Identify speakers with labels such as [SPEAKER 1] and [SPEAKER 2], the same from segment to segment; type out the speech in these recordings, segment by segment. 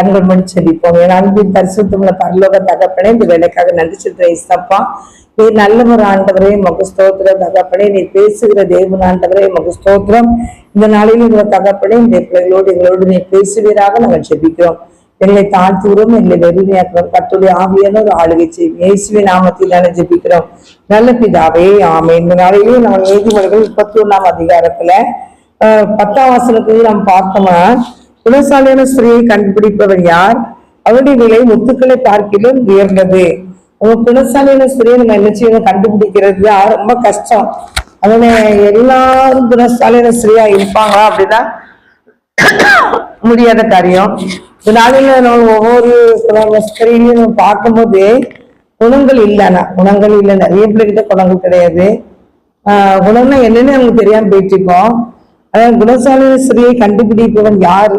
[SPEAKER 1] கண்கள் மணி செபிப்போம் என் அன்பின் பரிசுத்தமுள்ள பரலோக தகப்பனே இந்த வேலைக்காக நன்றி சொல்ற இசப்பா நீ நல்லவர் ஆண்டவரே மகு ஸ்தோத்திரம் தகப்பனே. நீ பேசுகிற தேவன் ஆண்டவரே மகுஸ்தோத்திரம் இந்த நாளில் இந்த தகப்பனே இந்த பிள்ளைகளோடு எங்களோடு நீ பேசுவீராக நாங்கள் செபிக்கிறோம் எங்களை தாழ்த்துகிறோம் எங்களை வெறுமையாக்குறோம் கத்துடைய ஆவியான ஒரு ஆளுகை செய்யும். நாமத்தில் நாங்கள் ஜெபிக்கிறோம். நல்ல பிதாவே ஆமை இந்த நாளிலே நம்ம நீதிமன்றங்கள் முப்பத்தி ஒன்றாம் அதிகாரத்துல ஆஹ் பத்தாம் வாசலுக்கு நாம் பார்த்தோம்னா குணசாலியான ஸ்திரீயை கண்டுபிடிப்பவர் யார்? அவருடைய விலை முத்துக்களை பார்க்கிலும் உயர்ந்தது. அவங்க குணசாலியான ஸ்திரீயை நம்ம என்ன செய்யணும்? கண்டுபிடிக்கிறது. ரொம்ப கஷ்டம். அதனால எல்லாரும் குணசாலியான ஸ்திரீயா இருப்பாங்களா அப்படின்னா முடியாத காரியம். இதனால நம்ம ஒவ்வொரு குண- ஸ்திரீலையும் நம்ம பார்க்கும்போது குணங்கள் இல்லைன்னா குணங்கள் இல்லை. நிறைய பேர்கிட்ட குணங்கள் கிடையாது. குணம்னா என்னன்னு நமக்கு தெரியாம போயிட்டு இருக்கோம். அதாவது குணசாலின ஸ்திரியை கண்டுபிடிப்பவன் யார்?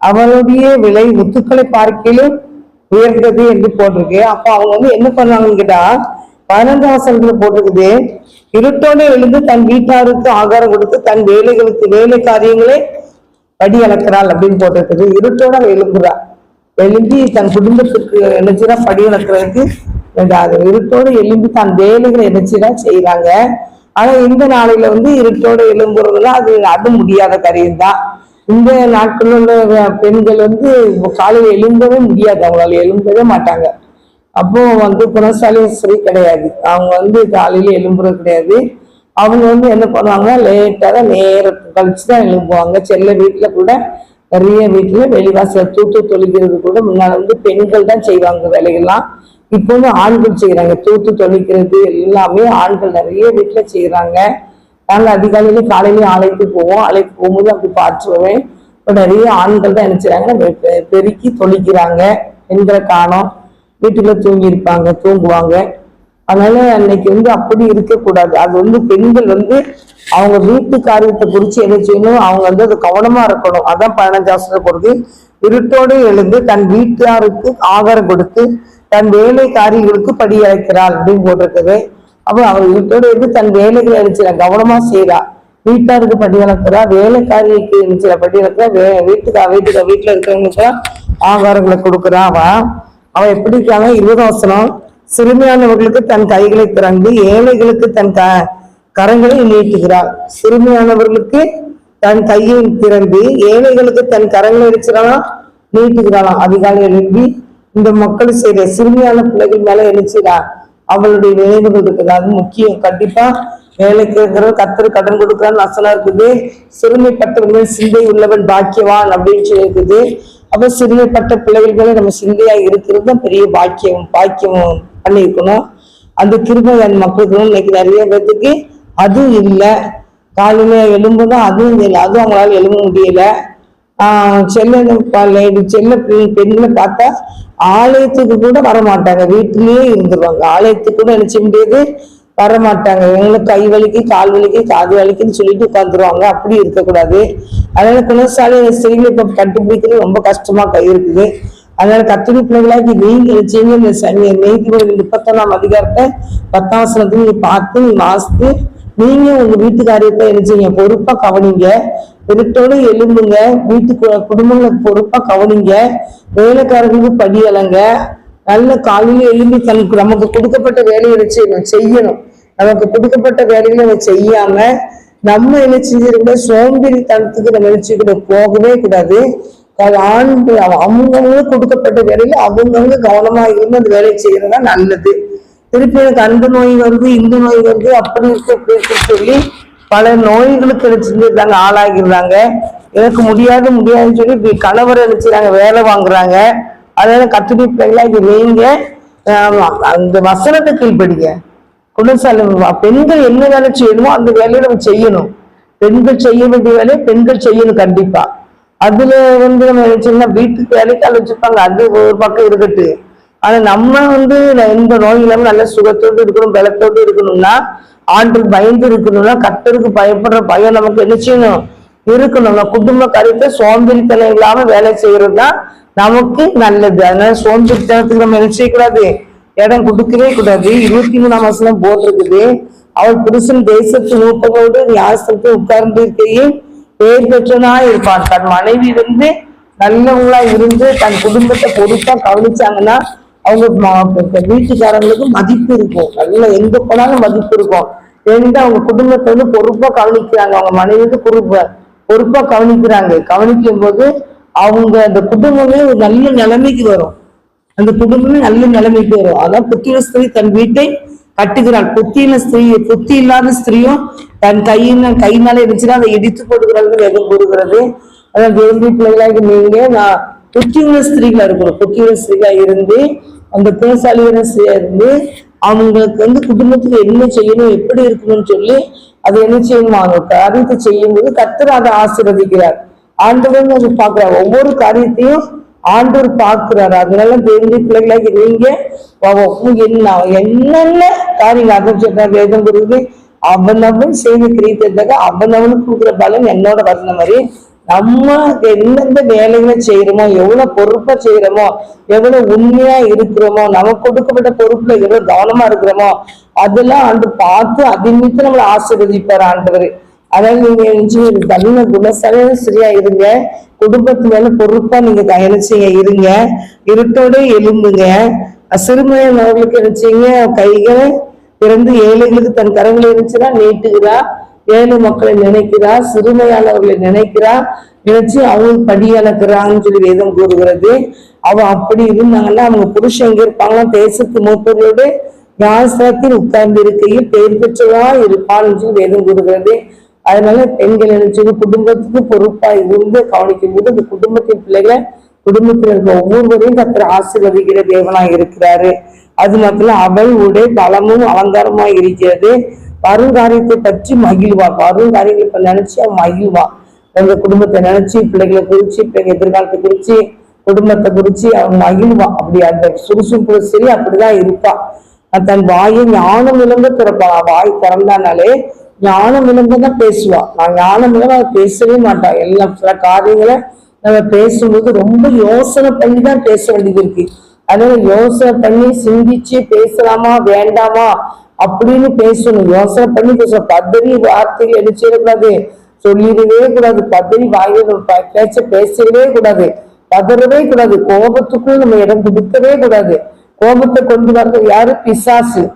[SPEAKER 1] அவளுடைய விலை முத்துக்களை பார்க்கையிலும் உயர்ந்தது என்று போட்டிருக்கு. அப்போ அவங்க வந்து என்ன பண்ணாங்கன்னு கேட்டா பதினஞ்சாம் வசனத்துல போட்டிருக்குது. இருட்டோட எழுந்து தன் வீட்டாருக்கு ஆகாரம் கொடுத்து தன் வேலைகளுக்கு வேலை காரியங்களை படி அளக்கிறாள் அப்படின்னு போட்டிருக்குது. இருட்டோட அவ எழும்புறா. எழும்பி தன் குடும்பத்துக்கு என்னச்சுனா படி அளக்கிறதுக்கு அது இருட்டோட எழும்பி தன் வேலைகளை என்னச்சுனா செய்யறாங்க ஆனா இந்த நாளையில வந்து இருட்டோட எழும்புறதுல அது அது முடியாத காரியம் தான் இந்த நாட்களில் உள்ள பெண்கள் வந்து காலையில எழும்பவே முடியாது. அவங்களால எழும்பவே மாட்டாங்க. அப்போ வந்து குணசாலீஸ்வரி கிடையாது. அவங்க வந்து காலையில எழும்புறது கிடையாது. அவங்க வந்து என்ன பண்ணுவாங்க? லேட்டாக தான் நேரத்து கழிச்சு தான் எழும்புவாங்க. செல்ல வீட்டில் கூட நிறைய வீட்டில் வெளிவாசல் தூத்து தொழுகிறது கூட முன்னால் வந்து பெண்கள் தான் செய்வாங்க வேலைகள்லாம் இப்போ வந்து ஆண்கள் செய்யறாங்க தூத்து தொழிக்கிறது எல்லாமே ஆண்கள் நிறைய வீட்டுல செய்யறாங்க நாங்கள் அதிகாலையில காலையிலேயே ஆலைக்கு போவோம். அழைத்து போகும்போது அப்படி பார்த்துருவேன். இப்போ நிறைய ஆண்கள் தான் என்ன பெருக்கி தொழிக்கிறாங்க பெண்களை காணோம். வீட்டுக்குள்ள தூங்கி இருப்பாங்க தூங்குவாங்க. அதனால அன்னைக்கு வந்து அப்படி இருக்கக்கூடாது. அது வந்து பெண்கள் வந்து அவங்க வீட்டு காரியத்தை குறிச்சு என்ன செய்யணும் அவங்க வந்து அது கவனமா இருக்கணும். அதான் பதினஞ்சாசனம் கொடுத்து இருட்டோடு எழுந்து தன் வீட்டாருக்கு ஆகாரம் கொடுத்து தன் வேலைக்காரிகளுக்கு படி அழைக்கிறாள் அப்படின்னு போட்டிருக்குது. அப்ப அவள் வீட்டோட இருந்து தன் வேலைகளை அடிச்சிட கவனமா செய்யறா வீட்டாருக்கு படி அளக்குறா வேலைக்காரிக்கு இருந்துச்சு படி அளக்குறா வே வீட்டுக்கா வீட்டுக்கு வீட்டுல இருக்கிறவங்களுக்கு ஆகாரங்களை கொடுக்குறா. அவ அவன் எப்படி இருக்காங்க? இருபதாம் வசனம் சிறுமியானவர்களுக்கு தன் கைகளை திறந்து ஏழைகளுக்கு தன் க கரங்களை நீட்டுகிறாள் சிறுமியானவர்களுக்கு தன் கையை திறந்து ஏழைகளுக்கு தன் கரங்களை அடிச்சிடலாம் நீட்டுகிறாளாம். அதிகாலை எழுப்பி இந்த மக்கள் செய்யற சிறுமியான பிள்ளைகள் மேல எழுச்சிடா அவளுடைய நினைவுகள் இருக்குது. அது முக்கியம். கண்டிப்பா வேலைக்கு இருக்கிற கத்தர் கடன் கொடுக்குறான்னு வசனம் இருக்குது. சிறுமைப்பட்டவர்கள் சிந்தை உள்ளவன் பாக்கியவான் அப்படின்னு சொல்லி இருக்குது அப்ப சிறுமைப்பட்ட பிள்ளைகள் மேல நம்ம சிந்தையா இருக்கிறது தான் பெரிய பாக்கியம். பாக்கியம் பண்ணியிருக்கணும். அந்த கிருபை என் மக்களுக்கு இன்னைக்கு நிறைய பேர்த்துக்கு அதுவும் இல்லை. காலையில எழும்புதான் அதுவும் இல்லை. அதுவும் அவங்களால எழும்ப முடியல. ஆஹ் செல்ல லேடி செல்ல பெண் பெண்களை பார்த்தா ஆலயத்துக்கு கூட வர மாட்டாங்க வீட்டிலேயே இருந்துருவாங்க. ஆலயத்துக்கு கூட நினைச்ச முடியாது? வர மாட்டாங்க இவங்களுக்கு கை வலிக்கு கால் வலிக்கு காது வலிக்குன்னு சொல்லிட்டு உட்காந்துருவாங்க அப்படி இருக்கக்கூடாது. அதனால குணசாலை ஸ்திரீகளை இப்ப கண்டுபிடிக்கிறது ரொம்ப கஷ்டமா கை இருக்குது. அதனால கத்திரி பிள்ளைகளாகி நீங்க நிச்சயமா இந்த சனி நீதிபதி முப்பத்தொன்னாம் அதிகாரத்தை பத்தாம் வசனத்துல நீ பார்த்து நீ வாசித்து நீங்க உங்க வீட்டு காரியத்தை நினைச்சீங்க பொறுப்பா கவனிங்க. இருட்டோட எழும்புங்க. வீட்டு குடும்பங்களை பொறுப்பாக பொறுப்பா கவனிங்க. வேலைக்காரங்களுக்கு படி அலங்க நல்ல காலையில எழும்பி தனக்கு நமக்கு கொடுக்கப்பட்ட வேலையை செய்யணும் செய்யணும். நமக்கு கொடுக்கப்பட்ட வேலைகளை நம்ம செய்யாம நம்ம என்ன செஞ்சிருக்கோம் சோம்பேறி தனத்துக்கு நம்ம நினைச்சுக்கிட்ட போகவே கூடாது. அது ஆண்கள் அவ- கொடுக்கப்பட்ட வேலையில அவங்கவுங்க கவனமா இருந்து அந்த வேலையை செய்யறதா நல்லது. திருப்பி எனக்கு அந்த நோய் வருது இந்த நோய் வருது அப்படி இருக்கு அப்படி இருக்குன்னு சொல்லி பல நோய்களுக்கு நினைச்சிருந்தாங்க ஆளாகிடுறாங்க. எனக்கு முடியாது முடியாதுன்னு சொல்லி இப்படி கணவரை நினைச்சுறாங்க வேலை வாங்குறாங்க. அதனால கத்துடி பிள்ளைங்களா இது நீங்க அந்த வசனத்தை கீழ்படிங்க குணசாலை பெண்கள் என்ன வேலை செய்யணுமோ அந்த வேலையை நம்ம செய்யணும். பெண்கள் செய்ய வேண்டிய வேலையை பெண்கள் செய்யணும் கண்டிப்பா. அதுல வந்து நம்ம நினைச்சோம்னா வீட்டுக்கு வேலைக்கால் வச்சிருப்பாங்க அது ஒரு பக்கம் இருக்கட்டு. ஆனா நம்ம வந்து எந்த நோய் இல்லாம நல்ல சுகத்தோடு இருக்கணும் பலத்தோடு இருக்கணும்னா ஆண்டு பயந்து இருக்கணும்னா கத்தருக்கு பயப்படுற பயம் நமக்கு என்ன செய்யணும்? இருக்கணும். நம்ம குடும்ப கருத்து சோம்பேறித்தனம் இல்லாம வேலை செய்யறது தான் நமக்கு நல்லது. அதனால சோம்பேறித்தனத்துக்கு நம்ம என்ன செய்யக்கூடாது? இடம் கொடுக்கவே கூடாது. இருபத்தி மூணாம் வசனம் போட்டிருக்குது. அவள் புருஷன் தேசத்து மூப்பதோடு நியாசத்தை உட்கார்ந்து இருக்கையே பேர் பெற்றனா இருப்பான். தன் மனைவி வந்து நல்லவங்களா இருந்து தன் குடும்பத்தை பொறுத்தா கவனிச்சாங்கன்னா அவங்க ம- வீட்டுக்காரங்களுக்கு மதிப்பு இருக்கும். நல்ல எங்க போனாலும் மதிப்பு இருக்கும். ஏன்னா அவங்க குடும்பத்தை வந்து பொறுப்பா கவனிக்கிறாங்க. அவங்க மனைவிக்கு பொறுப்பா பொறுப்பா கவனிக்கிறாங்க. கவனிக்கும் போது அவங்க அந்த குடும்பமே ஒரு நல்ல நிலைமைக்கு வரும். அந்த குடும்பமே நல்ல நிலைமைக்கு வரும். அதான் புத்தியில ஸ்திரீ தன் வீட்டை கட்டுகிறாள். புத்தியின ஸ்திரீ புத்தி இல்லாத ஸ்திரீயும் தன் கையின கையினால இருந்துச்சுன்னா அதை இடித்து போடுகிறாள் வேதம் கூறுகிறது அதான் தேவதி பிள்ளைகளாக நீங்க நான் புத்தியுள்ள ஸ்திரீகளா இருக்கணும் புத்தியுள்ள ஸ்திரீகளா இருந்து அந்த பேசாலியான சேர்ந்து அவங்களுக்கு வந்து குடும்பத்துக்கு என்ன செய்யணும் எப்படி இருக்கணும்னு சொல்லி அதை என்ன செய்யணும் அவங்க காரியத்தை செய்யும்போது கத்தர் அதை ஆசீர்வதிக்கிறார். ஆண்டவன் அது பார்க்கிறார். ஒவ்வொரு காரியத்தையும் ஆண்டவர் பார்க்கிறாரு. அதனால தேவனுடைய பிள்ளைகளாக நீங்க அவ- என்ன என்னென்ன காரியங்கள் அதை சொல்ற வேதம் கொடுக்குது அவனவன் செய்த கிரீத்ததாக அவனவனுக்கு கொடுக்குற பலன் என்னோட வர்ற மாதிரி நம்ம எந்தெந்த வேலைகளை செய்யறோமோ எவ்வளவு பொறுப்பா செய்யறோமோ எவ்வளவு உண்மையா இருக்கிறோமோ நமக்கு கொடுக்கப்பட்ட பொறுப்புல எவ்வளவு கவனமா இருக்கிறோமோ அதெல்லாம் ஆண்டு பார்த்து அதிமித்து நம்மளை ஆசீர்வதிப்பார் ஆண்டவர். அதாவது நீங்க நினைச்சு நல்ல குணசாலியான சரியா இருங்க. குடும்பத்து மேல பொறுப்பா நீங்க தயாரிச்சீங்க இருங்க. இருட்டோட எழும்புங்க. சிறுமையானவர்களுக்கு நினைச்சீங்க கைகளை திறந்து ஏழைகளுக்கு தன் கரங்களை இருந்துச்சுன்னா நீட்டுகிறா. ஏழை மக்களை நினைக்கிறார் சிறுமையானவர்களை நினைக்கிறார். நினைச்சு அவங்க படி அளக்குறாங்கன்னு சொல்லி வேதம் கூறுகிறது. அவ அப்படி இருந்தாங்கன்னா அவங்க புருஷன் எங்க இருப்பாங்க தேசத்து மூப்பர்களோடு ஞானஸ்தானத்தில் உட்கார்ந்து இருக்கையில் பெயர் பெற்றவா இருப்பான்னு சொல்லி வேதம் கூறுகிறது. அதனால பெண்கள் நினைச்சது குடும்பத்துக்கு பொறுப்பா இருந்து கவனிக்கும் போது அந்த குடும்பத்தின் பிள்ளைகளை குடும்பத்தில் இருக்க ஒவ்வொருவரையும் கத்திர ஆசீர்வதிக்கிற தேவனாய் இருக்கிறாரு. அது மட்டும் அவள் உடை பலமும் அலங்காரமாய் இருக்கிறது. வருங்காரியத்தை பற்றி மகிழ்வா. வருங்காரியங்களை இப்ப நினைச்சு அவன் மகிழ்வா. எங்க குடும்பத்தை நினைச்சு பிள்ளைகளை குறிச்சு பிள்ளைங்க எதிர்காலத்தை குறிச்சு குடும்பத்தை குறிச்சு அவன் மகிழ்வா. அப்படி அந்த சுறுசுறுப்பு சரி அப்படிதான் இருப்பா. தன் வாயை ஞானம் விளம்ப திறப்பான் வாய் திறந்தானாலே ஞானம் இழந்துதான் பேசுவா. நான் ஞானம் விளம்ப அவ பேசவே மாட்டான் எல்லாம் சில காரியங்களை நம்ம பேசும்போது ரொம்ப யோசனை பண்ணி தான் பேச வேண்டியது இருக்கு. அதனால யோசனை பண்ணி சிந்திச்சு பேசலாமா வேண்டாமா அப்படின்னு பேசணும். யோசனை பண்ணி பேசணும். பதறி வார்த்தைகள் அடிச்சிடக்கூடாது சொல்லிடவே கூடாது. பதறி வாயில் பேச்ச பேசவே கூடாது. பதறவே கூடாது. கோபத்துக்கும் நம்ம இடம் கொடுக்கவே கூடாது. கோபத்தை கொண்டு வர்றது யாரு? பிசாசு.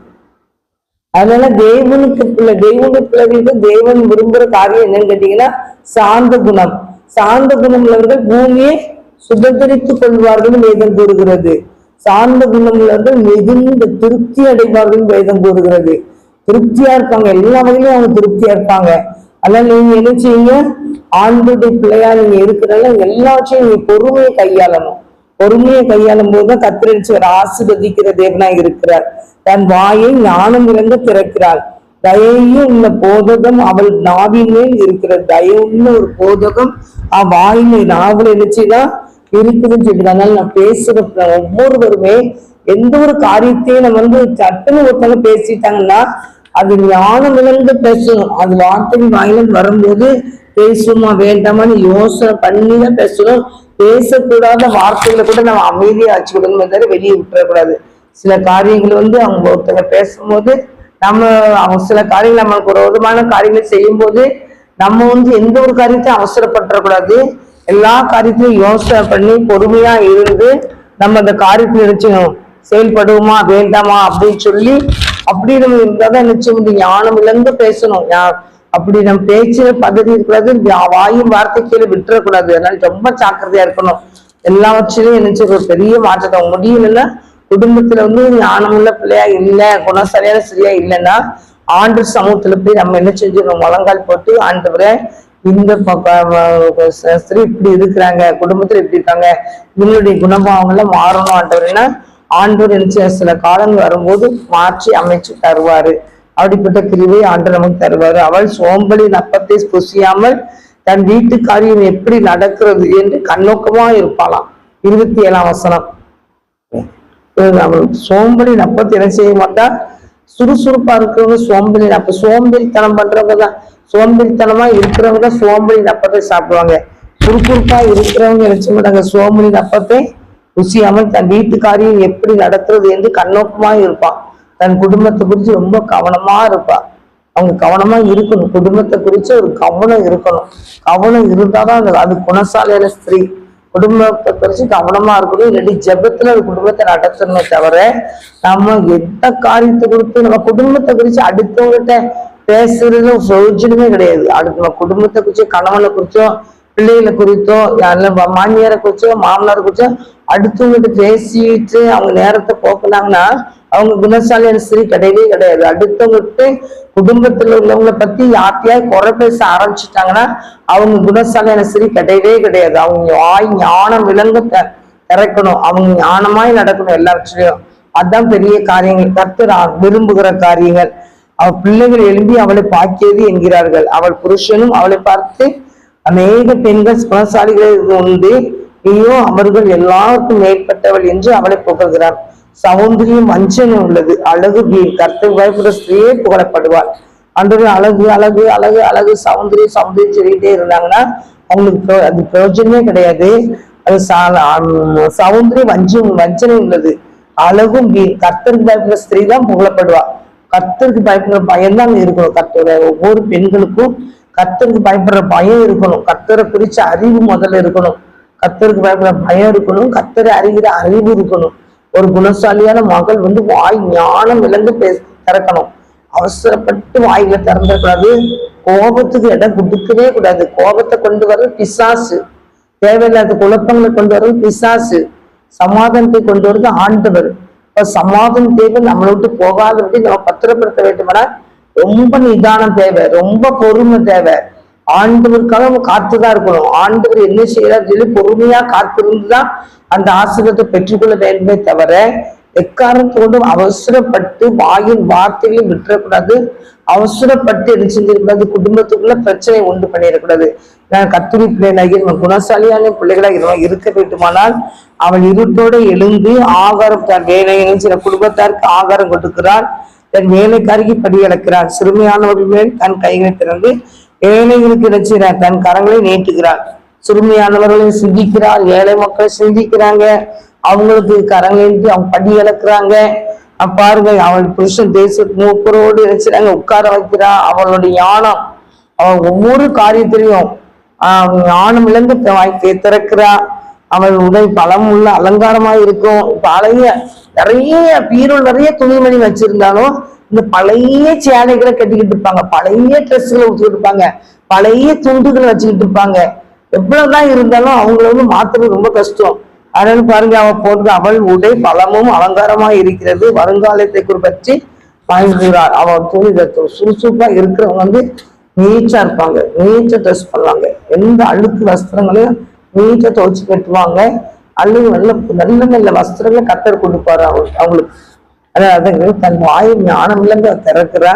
[SPEAKER 1] அதனால தேவனுக்கு பிள்ளை தெய்வனுக்கு பிள்ளைகளுக்கு தேவன் விரும்புற காரியம் என்னன்னு கேட்டீங்கன்னா சாந்த குணம். சாந்த குணம் உள்ளவர்கள் பூமியை சுதந்திரித்துக் கொள்வார்கள் வேதம் கூறுகிறது சார்ந்த குணம் மிகுந்த திருப்தி அடைவார்கள் வேதம் கூறுகிறது. திருப்தியா இருப்பாங்க. எல்லா வகையிலும் அவங்க திருப்தியா இருப்பாங்க. அதனால நீங்க என்ன செய்யுங்க? ஆண்டுடைய பிள்ளையா நீங்க இருக்கிறனால எல்லாவற்றையும் நீங்க பொறுமையை கையாளணும். பொறுமையை கையாளும் போதுதான் கத்திரடிச்சு ஒரு ஆசீர்வதிக்கிற தேவனாய் இருக்கிறார். தன் வாயை ஞானம் இறந்து திறக்கிறாள் தயையும் உள்ள போதகம் அவள் நாவின் மேல் இருக்கிற தயவுள்ள ஒரு போதகம் அவ வாயில நாவல் நினைச்சுதான் இருக்குதுன்னு சொல்லிட்டு அதனால நான் பேசுற ஒவ்வொருவருமே எந்த ஒரு காரியத்தையும் நம்ம வந்து சட்டுன்னு ஒருத்தவங்க பேசிட்டாங்கன்னா அது ஞானம் இழந்து பேசணும். அது வார்த்தை வாயிலும் வரும்போது பேசுமா வேண்டாமான்னு யோசனை பண்ணி தான் பேசணும். பேசக்கூடாத வார்த்தைகளை கூட நம்ம அமைதியா வச்சுக்கணும். தவிர வெளியே விட்டுறக்கூடாது. சில காரியங்கள் வந்து அவங்க ஒருத்தங்க பேசும்போது நம்ம அவங்க சில காரியங்கள் நம்மளுக்கு ஒரு விதமான காரியங்களை செய்யும்போது நம்ம வந்து எந்த ஒரு காரியத்தையும் அவசரப்பட்டுறக்கூடாது. எல்லா காரியத்திலையும் யோசனை பண்ணி பொறுமையா இருந்து நம்ம அந்த காரியத்தை நினைச்சுக்கணும். செயல்படுவோமா வேண்டாமா அப்படின்னு சொல்லி அப்படி நம்ம இருந்தாதான் நினைச்சு முடியும். ஞானம் இழந்து பேசணும். அப்படி நம்ம பேச்சு பதறி இருக்கக்கூடாது வாயும் வார்த்தை கீழே விட்டுறக்கூடாது. அதனால ரொம்ப ஜாக்கிரதையா இருக்கணும். எல்லாவற்றிலையும் நினைச்சு ஒரு பெரிய மாற்றத்தை. முடியலன்னா குடும்பத்துல வந்து ஞானம் உள்ள பிள்ளையா இல்ல குணசரியான சரியா இல்லைன்னா ஆண்டு சமூகத்துல போய் நம்ம என்ன செஞ்சிடணும்? முழங்கால் போட்டு ஆண்டவரே இந்த ஸ்திரீ இப்படி இருக்கிறாங்க குடும்பத்துல இப்படி இருக்காங்க இவங்களுடைய குணபாவங்கள்லாம் மாறணும் ஆண்டவர்னா ஆண்டவர் நினைச்ச சில காலங்கள் வரும்போது மாற்றி அமைச்சு தருவாரு. அப்படிப்பட்ட கிருவை ஆண்டு நமக்கு தருவாரு. அவள் சோம்பலி நப்பத்தை புசியாமல் தன் வீட்டு காரியம் எப்படி நடக்கிறது என்று கண்ணோக்கமா இருப்பாளாம். இருபத்தி ஏழாம் வசனம் சோம்பலி நப்பத்தை என்ன செய்ய மாட்டா? சுறுசுறுப்பா இருக்கிறவங்க சோம்பலி நப்ப சோம்பேறித்தனம் பண்றவங்க தான். சோம்பேறித்தனமா இருக்கிறவங்க தான் அப்பத்தை நப்பத்தை சாப்பிடுவாங்க. சுறுசுறுப்பா இருக்கிறவங்க நினைச்ச மாட்டாங்க. சோம்பலின் நப்பத்தை ருசியாமல் தன் வீட்டு எப்படி நடத்துறது என்று கண்ணோக்கமா இருப்பான். தன் குடும்பத்தை குறித்து ரொம்ப கவனமா இருப்பா. அவங்க கவனமா இருக்கணும். குடும்பத்தை குறித்து ஒரு கவனம் இருக்கணும். கவனம் இருந்தாதான் அந்த அது குணசாலையில ஸ்திரீ. குடும்பத்தை குறிச்சு கவனமா இருக்கணும். இல்லாட்டி ஜபத்துல அது குடும்பத்தை நடத்தணுமே தவிர நம்ம எந்த காரியத்தை கொடுத்து நம்ம குடும்பத்தை குறிச்சு அடுத்தவங்ககிட்ட பேசுறதும் பிரயோஜனமே கிடையாது. அடுத்த நம்ம குடும்பத்தை குறிச்சோ கணவனை குறிச்சோ பிள்ளைகளை குறித்தோ மாமியாரை குறிச்சோ மாமனாரை குறிச்சோ அடுத்தவங்கிட்ட பேசிட்டு அவங்க நேரத்தை போக்குனாங்கன்னா அவங்க குணசாலியான ஸ்திரீ கிடையவே கிடையாது. அடுத்தவங்கிட்ட குடும்பத்துல உள்ளவங்களை பத்தி யார்ட்டையாவது குறை பேச ஆரம்பிச்சுட்டாங்கன்னா அவங்க குணசாலியான ஸ்திரீ கிடையவே கிடையாது. அவங்க வாய் ஞானம் விளங்க திறக்கணும். அவங்க ஞானமாய் நடக்கணும் எல்லா விஷயம் அதான் பெரிய காரியங்கள். கர்த்தர் விரும்புகிற காரியங்கள். அவள் பிள்ளைகள் எழும்பி அவளை பாக்கியது என்கிறார்கள். அவள் புருஷனும் அவளை பார்த்து அநேக பெண்கள் குணசாலிகள் உண்டு. நீயோ அவர்கள் எல்லாருக்கும் மேற்பட்டவள் என்று அவளை புகழ்கிறார். சௌந்தரியம் வஞ்சனை உள்ளது. அழகு வீண். கர்த்தர் பயப்படுற ஸ்திரீயே புகழப்படுவாள் அன்று அழகு அழகு அழகு அழகு. சௌந்தரியம் சௌந்தரியம் சொல்லிட்டே இருந்தாங்கன்னா அவங்களுக்கு அது பிரயோஜனமே கிடையாது. அது சா- சௌந்தரியம் வஞ்சம் வஞ்சனை உள்ளது. அழகும் வீண். கர்த்தர் பயப்படுற ஸ்திரீ தான் புகழப்படுவார். கத்தருக்கு பயப்படுற பயம் தான் இருக்கணும். கத்தோட ஒவ்வொரு பெண்களுக்கும் கத்தருக்கு பயப்படுற பயம் இருக்கணும். கத்தரை குறிச்ச அறிவு முதல்ல இருக்கணும். கத்தருக்கு பயப்படுற பயம் இருக்கணும். கத்தரை அறிகிற அறிவு இருக்கணும். ஒரு குணசாலியான மகள் வந்து வாய் ஞானம் விளங்கு பே திறக்கணும். அவசரப்பட்டு வாயில திறந்துடக்கூடாது கோபத்துக்கு இடம் கொடுக்கவே கூடாது. கோபத்தை கொண்டு வர பிசாசு. தேவையில்லாத குழப்பங்களை கொண்டு வர பிசாசு. சமாதானத்தை கொண்டு வரது ஆண்டவர். இப்ப சமாதம் தேவை நம்மளை விட்டு போகாதபடி நம்ம பத்திரப்படுத்த வேண்டுமானா ரொம்ப நிதானம் தேவை ரொம்ப பொறுமை தேவை. ஆண்டவருக்காக நம்ம காத்துதான் இருக்கணும். ஆண்டவர் என்ன செய்யறாரு சொல்லி பொறுமையா காத்திருந்துதான் அந்த ஆசிரியத்தை பெற்றுக்கொள்ள வேண்டுமே தவிர எக்காரணத்தோடு அவசரப்பட்டு வாயின் வார்த்தைகளையும் விட்டுறக்கூடாது. அவசரப்பட்டு என்ன செஞ்சிடக்கூடாது? குடும்பத்துக்குள்ள பிரச்சனை உண்டு பண்ணிடக்கூடாது. நான் கத்துரி பிள்ளைகளாகி நம்ம குணசாலியான பிள்ளைகளாக இருக்க- இருக்க வேண்டுமானால் அவள் இருட்டோட எழுந்து ஆகாரம் தன் வேலையை சில குடும்பத்தாருக்கு ஆகாரம் கொடுக்கிறாள் தன் வேலைக்காரிக்கு படி இழக்கிறார் சிறுமியானவர்கள் மேல் தன் கைகளை திறந்து ஏழைகளுக்கு இறைச்சிறார் தன் கரங்களை நீட்டுகிறாள் சிறுமியானவர்களை சிந்திக்கிறார். ஏழை மக்களை சிந்திக்கிறாங்க. அவங்களுக்கு கரங்களை அவங்க படி இழக்கிறாங்க. பாருங்க அவள் புருஷன் தேச மூப்பரோடு இறைச்சிறாங்க உட்கார வைக்கிறா அவளுடைய ஞானம் அவள் ஒவ்வொரு காரியத்திலையும் ஆஹ் ஞானம் இழந்து வாய்ப்பை திறக்கிறா. அவள் உடை பலம் உள்ள அலங்காரமா இருக்கும். பழைய நிறைய பீரோல் நிறைய துணிமணி வச்சிருந்தாலும் இந்த பழைய சேலைகளை கட்டிக்கிட்டு இருப்பாங்க. பழைய ட்ரெஸ்களை ஊற்றிக்கிட்டு இருப்பாங்க. பழைய துண்டுகளை வச்சுக்கிட்டு இருப்பாங்க. எவ்வளவுதான் இருந்தாலும் அவங்கள வந்து மாத்துறது ரொம்ப கஷ்டம். அதனால பாருங்க அவன் போட்டு அவள் உடை பலமும் அலங்காரமா இருக்கிறது. வருங்காலத்தை குறிப்பற்றி பயன்படுகிறார் அவன் துணி சுறுசுறுப்பா இருக்கிறவங்க வந்து நீச்சா இருப்பாங்க. நீச்சா ட்ரெஸ் பண்ணுவாங்க எந்த அழுக்கு வஸ்திரங்களையும் நீட்டா துவைச்சு கட்டுவாங்க. அழுகு நல்ல நல்ல நல்ல வஸ்திரங்களை கத்தர் கொடுப்பாரு அவங்க அவங்களுக்கு. அதாவது தன் வாயில் ஞானம் இல்லைங்க அவ திறக்கிறா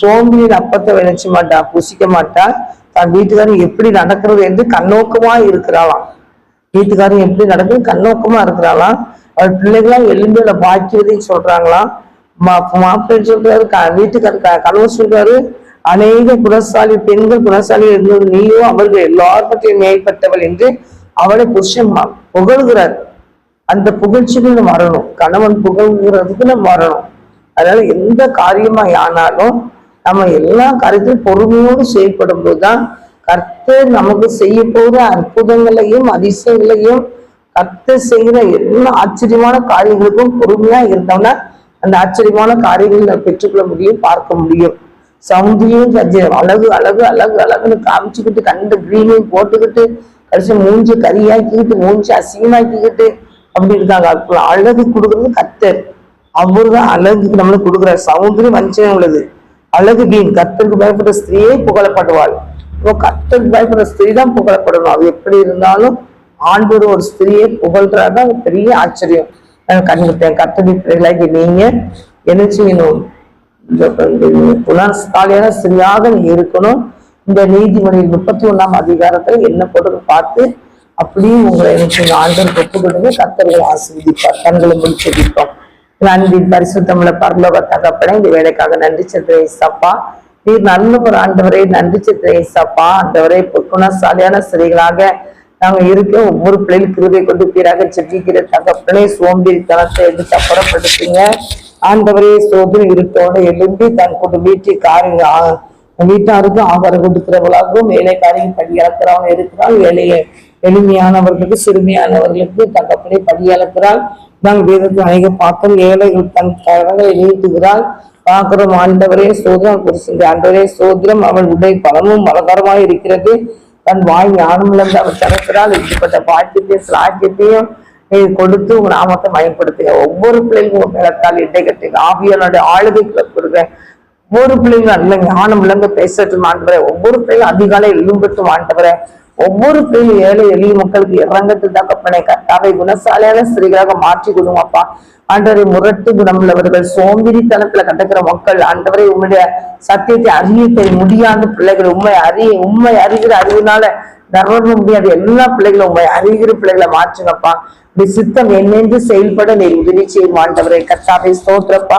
[SPEAKER 1] சோம்பியின் அப்பத்தை விளைச்சு மாட்டா புசிக்க மாட்டா. தன் வீட்டுக்காரன் எப்படி நடக்கிறது என்று கண்ணோக்கமா இருக்கிறாளாம். வீட்டுக்காரன் எப்படி நடக்குது கண்ணோக்கமா இருக்கிறாளாம். அவள் பிள்ளைகளாம் எலும்பியோட பாக்கியதையும் சொல்றாங்களாம். மாப்பிள்ளை சொல்றாரு வீட்டுக்காரர் கணவர் கணவன் சொல்றாரு அநேக குணசாலி பெண்கள் குணசாலி இருந்தது நீயோ அவர்கள் எல்லார்பற்றையும் மேம்பட்டவள் என்று அவளை புருஷன் புகழ்கிறார். அந்த புகழ்ச்சிக்கு நம்ம வரணும். கணவன் புகழ்கிறதுக்கு நம்ம வரணும். அதனால எந்த காரியமா ஆனாலும் நம்ம எல்லா காரியத்திலும் பொறுமையோடு செயல்படும் போதுதான் கர்த்தர் நமக்கு செய்ய போகிற அற்புதங்களையும் அதிசயங்களையும் கர்த்தர் செய்கிற எல்லா ஆச்சரியமான காரியங்களுக்கும் பொறுமையா இருந்தோம்னா அந்த ஆச்சரியமான காரியங்களை நம்ம பெற்றுக்கொள்ள முடியும் பார்க்க முடியும். சவுந்தியும் சஜ்ஜ- அழகு அழகு அழகு அழகுன்னு காமிச்சுக்கிட்டு கண்டு கிரீனையும் போட்டுக்கிட்டு கடைசி மூஞ்சி கரியாக்கிக்கிட்டு மூஞ்சி அசிங்கமாக்கிக்கிட்டு அப்படி இருக்காங்க அழகு அழகு கொடுக்கறது கர்த்தர். அவர்தான் அழகு நம்மளுக்கு கொடுக்குற சௌந்தரியம் மனுஷன் உள்ளது. அழகு வீண். கத்தருக்கு பயப்படுற ஸ்திரீயே புகழப்படுவாள். இப்போ கர்த்தருக்கு பயப்படுற ஸ்திரீ தான் புகழப்படணும் அது எப்படி இருந்தாலும் ஆண்டவர் ஒரு ஸ்திரீயை புகழ்றாருன்னா அது பெரிய ஆச்சரியம். நான் கண்டுபிட்டேன் கர்த்தரி பிள்ளைகளாகி நீங்க என்ன செய்யணும் இந்த ஸ்திரியாக நீ இருக்கணும். இந்த நீதிமொழி முப்பத்தி ஒன்றாம் அதிகாரத்தை என்ன போட்டு பார்த்து அப்படியே உங்களை எனக்கு ஆண்டவர் ஒப்பு கொடுங்க கர்த்தர்களை ஆசீர்வதிப்பார். கண்களை முடிச்சதிப்போம் அன்பின் பரிசுத்தமிழ பரலோக தகப்பனே இந்த வேலைக்காக நன்றி சென்ற சப்பா நீர் நல்ல ஒரு ஆண்டவரே நன்றி சித்திரேசப்பா ஆண்டவரை குணசாலியான ஸ்திரீகளாக நாங்க இருக்க ஒவ்வொரு பிள்ளைகள் கிருபை கொண்டு பீராக செட்டிக்கிற தகப்பனே சோம்பேறி தனத்தை எடுத்து அப்புறப்படுத்துங்க. ஆண்டவரே சோதனை இருட்டோட எழும்பி தன் கொண்டு வீட்டு காரியம் வீட்டாருக்கு ஆகாரம் கொடுக்கிறவளாகவும் வேலைக்காரையும் படி இறக்குறவங்க இருக்கிறாள். வேலையை எளிமையானவர்களுக்கு சிறுமியானவர்களுக்கு தகப்பனை படியளக்கிறாள் நாங்கள் வேதத்தை அநேக பார்த்தோம் ஏழைகள் தன் கரங்களை நீட்டுகிறாள். பார்க்கிறோம். ஆண்டவரே சோதரம் புருஷன் ஆண்டவரே சோதரம் அவள் உடை பலமும் அலங்காரமாய் இருக்கிறது. தன் வாய் ஞானம் இழந்து அவர் திறக்கிறாள் இப்படிப்பட்ட பாக்கியத்தையும் சாக்கியத்தையும் நீ கொடுத்து உங்க நாமத்தை மயப்படுத்துங்க ஒவ்வொரு பிள்ளைகளும் உங்க மேலத்தால் இடை கட்டுங்க ஆவியனுடைய ஆளுகைகளை கொடுங்க. ஒவ்வொரு பிள்ளைகளும் நல்ல ஞானம் இழந்து பேசட்டும் ஆண்டவரை. ஒவ்வொரு பிள்ளைகளும் அதிகாலை எழும்பட்டும் ஆண்டவரை. ஒவ்வொரு பிள்ளையும் ஏழை எளிய மக்களுக்கு இறங்கத்து தகப்பனை கர்த்தாவை குணசாலையான ஸ்திரீகளாக மாற்றி கொடுங்கப்பா. ஆண்டவரை முரட்டு குணம் உள்ளவர்கள் சோம்பேறித்தனத்துல கட்டுக்கிற மக்கள் ஆண்டவரை உம்முடைய சத்தியத்தை அறியத்தை முடியாத பிள்ளைகள் உண்மை அறிய உண்மை அறிகிற அறிவினால தர்மம் முடியாது. எல்லா பிள்ளைகளும் உண்மை அறிகிற பிள்ளைகளை மாற்றுங்கப்பா. இப்படி சித்தம் என்னென்று செயல்பட நீர் உதவி செய்யும் ஆண்டவரை. கர்த்தாவை ஸ்தோத்திரப்பா.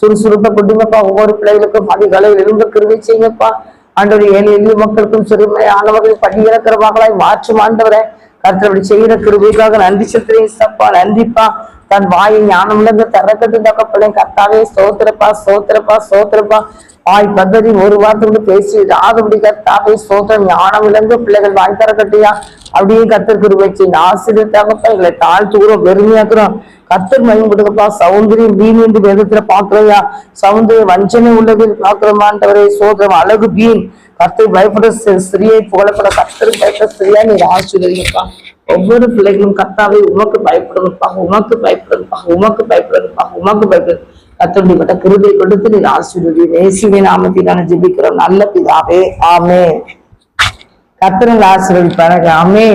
[SPEAKER 1] சுறுசுறுப்பை கொடுங்கப்பா. ஒவ்வொரு பிள்ளைகளுக்கும் அதிகாலை எழும்ப கிருவி செய்யுங்கப்பா. ஆண்டவர் ஏழை எளிய மக்களுக்கும் சிறுமையானவர்கள் படி இறக்கிற மாற்றும் ஆண்டவரை. கருத்தபடி செய்கிற கிருபைக்காக நன்றி செலுத்துறேன் சப்பா நன்றிப்பா. தன் வாயை ஞானம் இழந்து தரக்கட்டு தக்கப்படும் கர்த்தாவே சோத்திரப்பா சோத்திரப்பா சோத்திரப்பா வாய் பதறி ஒரு வார்த்தை கூட பேசி ஆகுபடி கர்த்தாவே சோத்திரம் ஞானம் இழந்து பிள்ளைகள் வாய் தரக்கட்டியா அப்படியே கத்தர் கிருபை செய்யுங்க ஆசிரியர் தகப்பா எங்களை தாழ்த்துக்கிறோம் பெருமையாக்குறோம் கத்தர் மயம் சௌந்தரியம் வீண் என்று வேதத்துல பாக்குறையா சௌந்தரிய வஞ்சனை உள்ளது பாக்குறமான்றவரை சோதரம் அழகு வீண். கர்த்தர் பயப்பட ஸ்திரியை புகழப்பட கத்தருக்கு பயப்பட ஸ்திரியா நீர் ஆசிரியப்பா ஒவ்வொரு பிள்ளைகளும் கத்தாவை உமக்கு பயப்படுங்கப்பா உமக்கு பயப்படுங்கப்பா உமக்கு பயப்படுங்கப்பா உமக்கு பயப்படு கத்தருடைய கிருபை கொடுத்து நீர் ஆசிரியர் நேசிவே நாமத்திலான ஜெபிக்கிறோம். நல்ல பிதாவே. ஆமே கத்தரங்கள் ஆசீர்வதிப்பாருங்க அமே